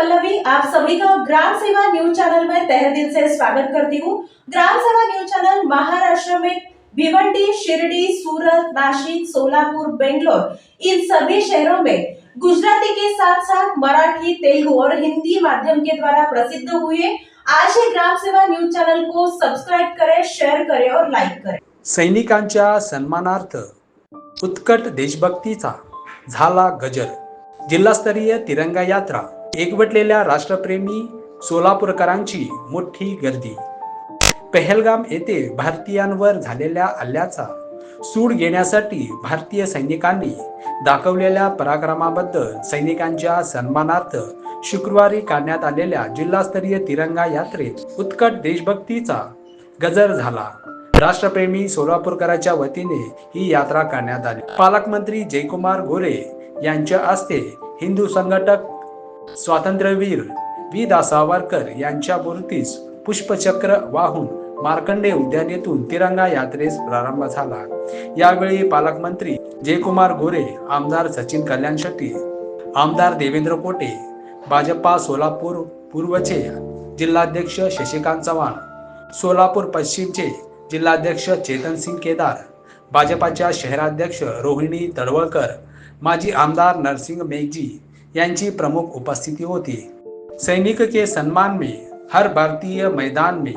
पल्लवी आप सभी का ग्राम सेवा न्यूज चैनल में तहे दिल से स्वागत करती हूँ। ग्राम सेवा न्यूज चैनल महाराष्ट्र में भिवंडी शिरडी सूरत नासिक सोलापुर बेंगलोर इन सभी शहरों में गुजराती के साथ साथ मराठी तेलुगु और हिंदी माध्यम के द्वारा प्रसिद्ध हुए आज ही ग्राम सेवा न्यूज चैनल को सब्सक्राइब करें शेयर करें और लाइक करें। सैनिकांच्या सन्मानार्थ उत्कट देशभक्तीचा झाला गजर जिल्हास्तरीय तिरंगा यात्रा एकवटलेल्या राष्ट्रप्रेमी सोलापूरकरांची मोठी गर्दी. पहलगाम येथे भारतीयांवर झालेल्या हल्ल्याचा सूड घेण्यासाठी भारतीय सैनिकांनी दाखवलेल्या पराक्रमाबद्दल सैनिकांच्या सन्मानार्थ शुक्रवारी काढण्यात आलेल्या जिल्हास्तरीय तिरंगा यात्रेत उत्कट देशभक्तीचा गजर झाला. राष्ट्रप्रेमी सोलापूरकरांच्या वतीने ही यात्रा करण्यात आली. पालकमंत्री जयकुमार गोरे यांच्या हस्ते हिंदू संघटक स्वातंत्र्यवीर वी दा सावरकर यांच्या मूर्तीस पुष्पचक्र वाहून मार्कंडे उद्यानेतून तिरंगा यात्रेस प्रारंभ झाला. यावेळी पालकमंत्री जयकुमार गोरे आमदार सचिन कल्याण शेट्टी आमदार देवेंद्र कोटे भाजपा सोलापूर पूर्वचे जिल्हाध्यक्ष शशिकांत चव्हाण सोलापूर पश्चिमचे जिल्हाध्यक्ष चेतन सिंग केदार भाजपाच्या शहराध्यक्ष रोहिणी तडवळकर माजी आमदार नरसिंग मेघजी यांची प्रमुख उपस्थिती होती. सैनिक के सम्मान में हर भारतीय मैदान में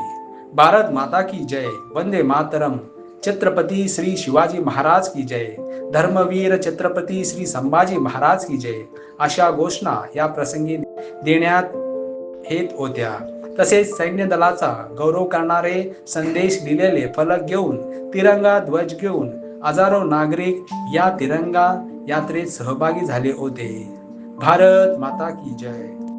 भारत माता की जय वंदे मातरम छत्रपति श्री शिवाजी महाराज की जय धर्मवीर छत्रपती श्री संभाजी महाराज की जय अशा घोषणा या प्रसंगी देण्यात येत होत्या. तसेच सैन्य दलाचा गौरव करणारे संदेश दिलेले फलक घेऊन तिरंगा ध्वज घेऊन हजारो नागरिक या तिरंगा यात्रेत सहभागी झाले होते. भारत माता की जय।